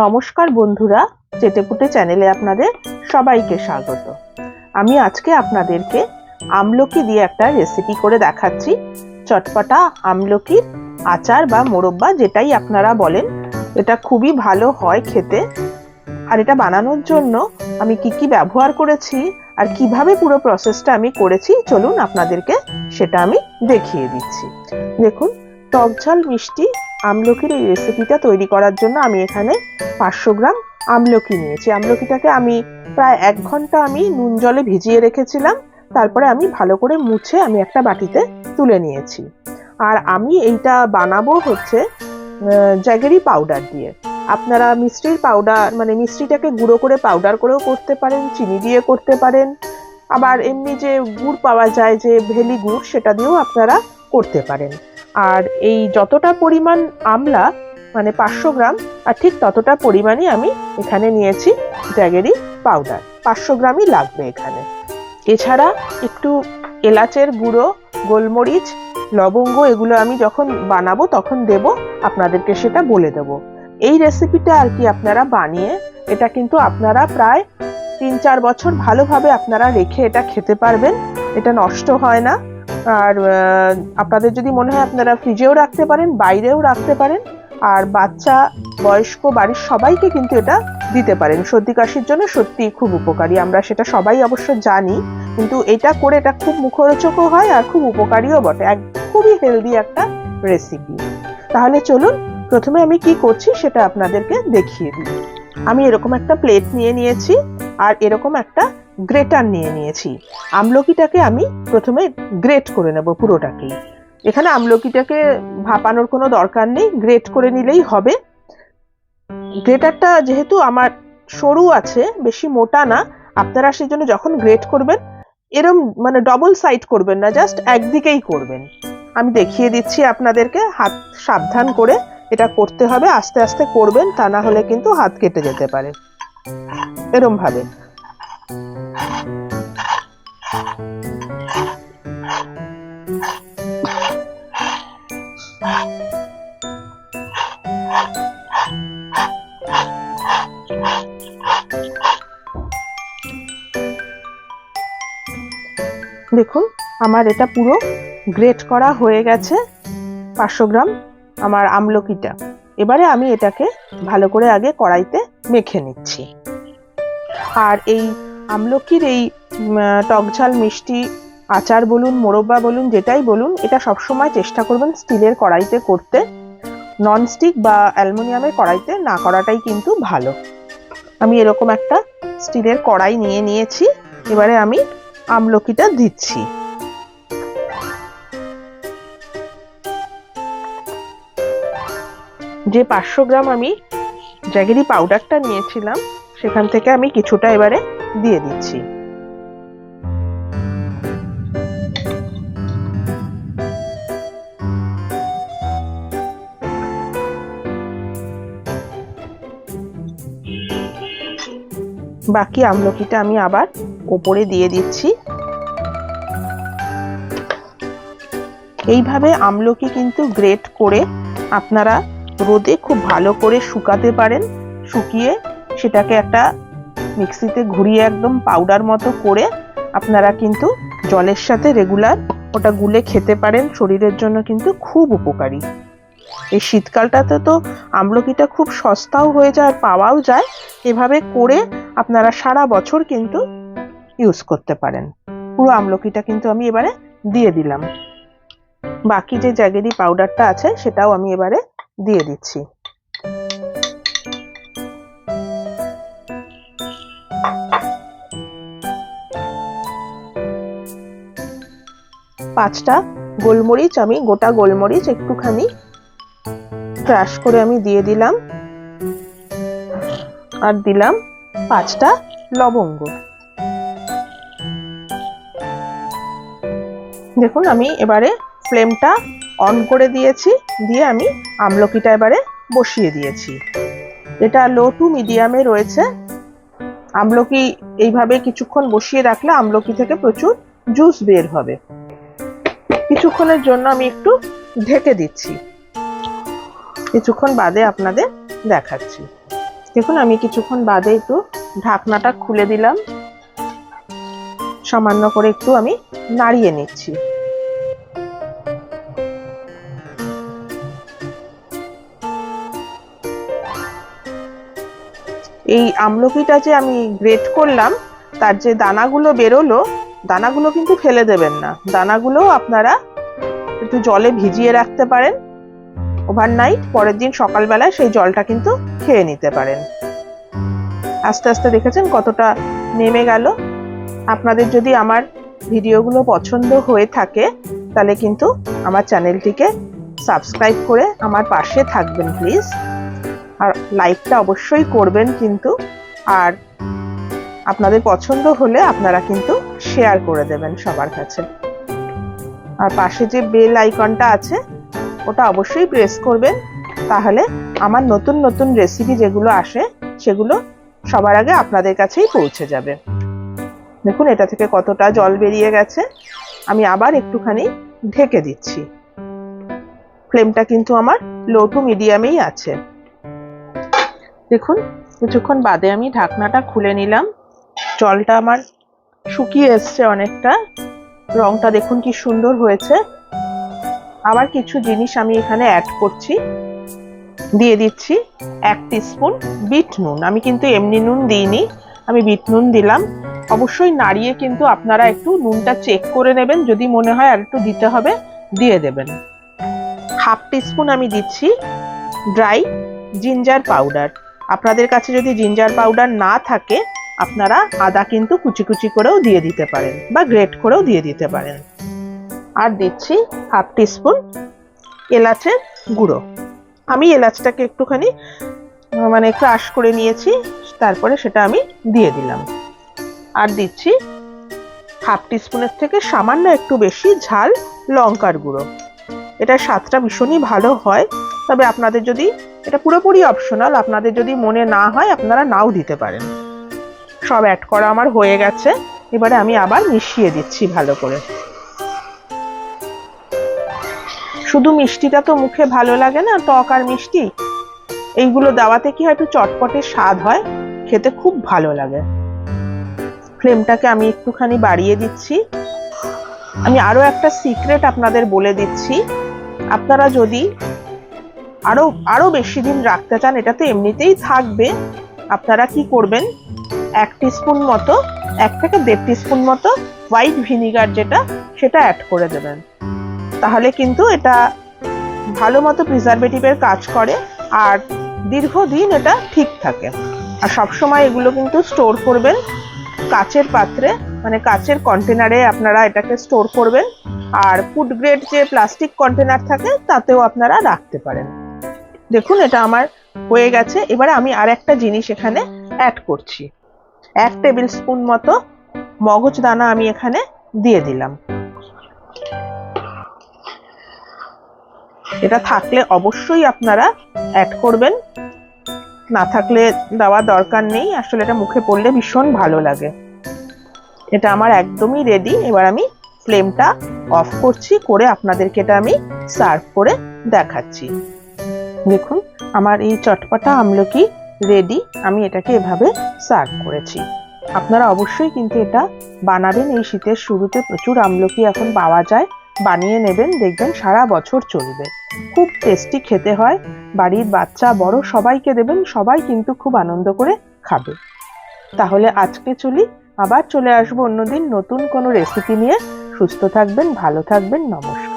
নমস্কার বন্ধুরা চেটেপুটে চ্যানেলে আপনাদের সবাইকে স্বাগত। আমি আজকে আপনাদেরকে আমলকি দিয়ে একটা রেসিপি করে দেখাচ্ছি। চটপটা আমলকির আচার বা মোরব্বা যেটাই আপনারা বলেন, এটা খুবই ভালো হয় খেতে। আর এটা বানানোর জন্য আমি কি কি ব্যবহার করেছি আর কীভাবে পুরো প্রসেসটা আমি করেছি, চলুন আপনাদেরকে সেটা আমি দেখিয়ে দিচ্ছি। দেখুন টক টকঝাল মিষ্টি আমলকির এই রেসিপিটা তৈরি করার জন্য আমি এখানে পাঁচশো গ্রাম আমলকি নিয়েছি। আমলকিটাকে আমি প্রায় এক ঘণ্টা আমি নুন জলে ভিজিয়ে রেখেছিলাম। তারপরে আমি ভালো করে মুছে আমি একটা বাটিতে তুলে নিয়েছি। আর আমি এইটা বানাবো হচ্ছে জ্যাগেরি পাউডার দিয়ে। আপনারা মিষ্টির পাউডার মানে মিষ্টিটাকে গুঁড়ো করে পাউডার করেও করতে পারেন, চিনি দিয়ে করতে পারেন। আবার এমনি যে গুড় পাওয়া যায়, যে ভেলি গুড়, সেটা দিয়েও আপনারা করতে পারেন। আর এই যতটা পরিমাণ আমলা মানে পাঁচশো গ্রাম, আর ঠিক ততটা পরিমাণই আমি এখানে নিয়েছি জ্যাগেরি পাউডার পাঁচশো গ্রামই লাগবে এখানে। এছাড়া একটু এলাচের গুঁড়ো, গোলমরিচ, লবঙ্গ এগুলো আমি যখন বানাবো তখন দেব, আপনাদেরকে সেটা বলে দেব। এই রেসিপিটা আর কি আপনারা বানিয়ে, এটা কিন্তু আপনারা প্রায় তিন চার বছর ভালোভাবে আপনারা রেখে এটা খেতে পারবেন। এটা নষ্ট হয় না। আর আপনাদের যদি মনে হয় আপনারা ফ্রিজেও রাখতে পারেন, বাইরেও রাখতে পারেন, আর বাচ্চা, বয়স্ক, বাড়ির সবাইকে কিন্তু এটা দিতে পারেন। সর্দি কাশির জন্য সত্যি খুব উপকারী, আমরা সেটা সবাই অবশ্য জানি, কিন্তু এটা করে এটা খুব মুখরোচকও হয় আর খুব উপকারীও বটে। এক, খুবই হেলদি একটা রেসিপি তাহলে চলুন, প্রথমে আমি কি করছি সেটা আপনাদেরকে দেখিয়ে দিই। আমি এরকম একটা প্লেট নিয়ে নিয়েছি, আর এরকম একটা গ্রেটার নিয়ে নিয়েছি। আমলকিটাকে আমি প্রথমে গ্রেট করে নেব পুরোটাকেই। এখানে আমলকিটাকে ভাপানোর কোনো দরকার নেই, গ্রেট করে নিলেই হবে। গ্রেটারটা যেহেতু আমার সরু আছে, বেশি মোটা না, আপনারা সেই জন্য যখন গ্রেট করবেন, এরম মানে ডবল সাইড করবেন না জাস্ট একদিকেই করবেন। আমি দেখিয়ে দিচ্ছি আপনাদেরকে, হাত সাবধান করে এটা করতে হবে, আস্তে আস্তে করবেন, তা না হলে কিন্তু হাত কেটে যেতে পারে। এরম ভাবে দেখুন, আমার এটা পুরো গ্রেট করা হয়ে গেছে পাঁচশো গ্রাম আমার আমলকিটা। এবারে আমি এটাকে ভালো করে আগে কড়াইতে মেখে নিচ্ছি। আর এই আমলকির এই টকঝাল মিষ্টি আচার বলুন, মোরব্বা বলুন, যেটাই বলুন, এটা সবসময় চেষ্টা করবেন স্টিলের কড়াইতে করতে। ননস্টিক বা অ্যালুমিনিয়ামের কড়াইতে না করাটাই কিন্তু ভালো। আমি এরকম একটা স্টিলের কড়াই নিয়ে নিয়েছি, এবারে আমি আমলকিটা দিচ্ছি। যে পাঁচশো গ্রাম আমি জ্যাগেরি পাউডারটা নিয়েছিলাম, সেখান থেকে আমি কিছুটা এবারে দিয়ে দিচ্ছি। বাকি আমলকিটা আমি আবার ওপরে দিয়ে দিচ্ছি। এইভাবে আমলকি কিন্তু গ্রেট করে আপনারা রোদে খুব ভালো করে শুকাতে পারেন। শুকিয়ে সেটাকে একটা মিক্সিতে ঘুরিয়ে একদম পাউডার মতো করে আপনারা কিন্তু জলের সাথে রেগুলার ওটা গুলে খেতে পারেন, শরীরের জন্য কিন্তু খুব উপকারী। এই শীতকালটাতে তো আমলকিটা খুব সস্তাও হয়ে যায় আর পাওয়াও যায়, এভাবে করে আপনারা সারা বছর কিন্তু ইউজ করতে পারেন। পুরো আমলকিটা কিন্তু আমি এবারে দিয়ে দিলাম। বাকি যে জ্যাগেরি পাউডারটা আছে সেটাও আমি এবারে দিয়ে দিচ্ছি। পাঁচটা গোলমরিচ, আমি গোটা গোলমরিচ একটুখানি ক্রাশ করে আমি দিয়ে দিলাম। আর দিলাম পাঁচটা লবঙ্গ। দেখুন, আমি এবারে ফ্লেমটা অন করে দিয়েছি, দিয়ে আমি আমলকিটা এবারে বসিয়ে দিয়েছি। এটা লো টু মিডিয়ামে রয়েছে। আমলকি এইভাবে কিছুক্ষণ বসিয়ে রাখলে আমলকি থেকে প্রচুর জুস বের হবে। কিছুক্ষণের জন্য আমি একটু ঢেকে দিচ্ছি। কিছুক্ষণ বাদে আপনাদের দেখাচ্ছি। দেখুন, আমি কিছুক্ষণ বাদে একটু ঢাকনাটা খুলে দিলাম। সামান্য করে একটু আমি নাড়িয়ে নিচ্ছি। এই আমলকিটা যে আমি গ্রেট করলাম, তার যে দানাগুলো বেরোলো, দানাগুলো কিন্তু ফেলে দেবেন না। দানাগুলো আপনারা একটু জলে ভিজিয়ে রাখতে পারেন। ওভারনাইট পরের দিন সকালবেলায় সেই জলটা কিন্তু খেয়ে নিতে পারেন। আস্তে আস্তে দেখেছেন কতটা নেমে গেল? আপনাদের যদি আমার ভিডিওগুলো পছন্দ হয়ে থাকে, তাহলে কিন্তু আমার চ্যানেলটিকে সাবস্ক্রাইব করে আমার পাশে থাকবেন, প্লিজ। আর লাইকটা অবশ্যই করবেন কিন্তু। আর আপনাদের পছন্দ হলে আপনারা কিন্তু শেয়ার করে দেবেন সবার কাছে। আর পাশে যে বেল আইকনটা আছে, ওটা অবশ্যই প্রেস করবেন। তাহলে আমার নতুন নতুন রেসিপি যেগুলো আসে, সেগুলো সবার আগে আপনাদের কাছেই পৌঁছে যাবে। দেখুন, এটা থেকে কতটা জল বেরিয়ে গেছে। আমি আবার একটুখানি ঢেকে দিচ্ছি। ফ্লেমটা কিন্তু আমার লো টু মিডিয়ামেই আছে। দেখুন, কিছুক্ষণ বাদে আমি ঢাকনাটা খুলে নিলাম। জলটা আমার শুকিয়ে এসছে অনেকটা। রংটা দেখুন কি সুন্দর হয়েছে। আবার কিছু জিনিস আমি এখানে অ্যাড করছি। দিয়ে দিচ্ছি এক স্পুন বিট নুন। আমি কিন্তু এমনি নুন দিইনি, আমি বিট নুন দিলাম। অবশ্যই নাড়িয়ে কিন্তু আপনারা একটু নুনটা চেক করে নেবেন। যদি মনে হয় আর একটু দিতে হবে, দিয়ে দেবেন। হাফ স্পুন আমি দিচ্ছি ড্রাই জিঞ্জার পাউডার আপনাদের কাছে যদি জিঞ্জার পাউডার না থাকে, আপনারা আদা কিন্তু কুচি কুচি করেও দিয়ে দিতে পারেন বা গ্রেট করেও দিয়ে দিতে পারেন। আর দিচ্ছি হাফ টিস্পুন এলাচের গুঁড়ো। আমি এলাচটাকে একটুখানি মানে ক্রাশ করে নিয়েছি, তারপরে সেটা আমি দিয়ে দিলাম। আর দিচ্ছি হাফ টিস্পুনের থেকে সামান্য একটু বেশি ঝাল লঙ্কার গুঁড়ো। এটা স্বাদটা ভীষণই ভালো হয়, তবে আপনাদের যদি এটা পুরোপুরি অপশনাল আপনাদের যদি মনে না হয়, আপনারা নাও দিতে পারেন। সব অ্যাড করা আমার হয়ে গেছে। এবারে আমি আবার মিশিয়ে দিচ্ছি ভালো করে। শুধু মিষ্টিটা তো মুখে ভালো লাগে না টক আর মিষ্টি। এইগুলো দেওয়াতে কি হয় একটু চটপটে স্বাদ হয়? খেতে খুব ভালো লাগে। ফ্লেমটাকে আমি একটুখানি বাড়িয়ে দিচ্ছি। আমি আরও একটা সিক্রেট আপনাদের বলে দিচ্ছি। আপনারা যদি আরও আরও বেশি দিন রাখতে চান, এটা তো এমনিতেই থাকবে। আপনারা কি করবেন? এক স্পুন মতো, এক থেকে দেড় স্পুন মতো হোয়াইট ভিনিগার যেটা, সেটা অ্যাড করে দেবেন। তাহলে কিন্তু এটা ভালো মতো প্রিজারভেটিভের কাজ করে, আর দীর্ঘদিন এটা ঠিক থাকে। আর সবসময় এগুলো কিন্তু স্টোর করবেন, কাচের পাত্রে মানে কাচের কন্টেনারে আপনারা এটাকে স্টোর করবেন। আর ফুড গ্রেড যে প্লাস্টিক কন্টেনার থাকে, তাতেও আপনারা রাখতে পারেন। দেখুন, এটা আমার হয়ে গেছে। এবারে আমি আর একটা জিনিস এখানে অ্যাড করছি। এক টেবিল স্পুন মতো মগজ দানা আমি এখানে দিয়ে দিলাম। এটা থাকলে অবশ্যই আপনারা অ্যাড করবেন। না থাকলে দেওয়া দরকার নেই। আসলে এটা মুখে পড়লে ভীষণ ভালো লাগে। এটা আমার একদমই রেডি এবার আমি ফ্লেমটা অফ করছি, করে আপনাদেরকে এটা আমি সার্ভ করে দেখাচ্ছি। দেখুন, আমার এই চটপটা আমলকি রেডি আমি এটাকে এভাবে সার্ভ করেছি। আপনারা অবশ্যই কিন্তু এটা বানাবেন, এই শীতের শুরুতে প্রচুর আমলকি এখন পাওয়া যায়, বানিয়ে নেবেন, দেখবেন সারা বছর চলবে। খুব টেস্টি খেতে হয়, বাড়ির বাচ্চা, বড় সবাইকে দেবেন, সবাই কিন্তু খুব আনন্দ করে খাবে। তাহলে আজকে চলি, আবার চলে আসব অন্যদিন নতুন কোনো রেসিপি নিয়ে। সুস্থ থাকবেন, ভালো থাকবেন, নমস্কার।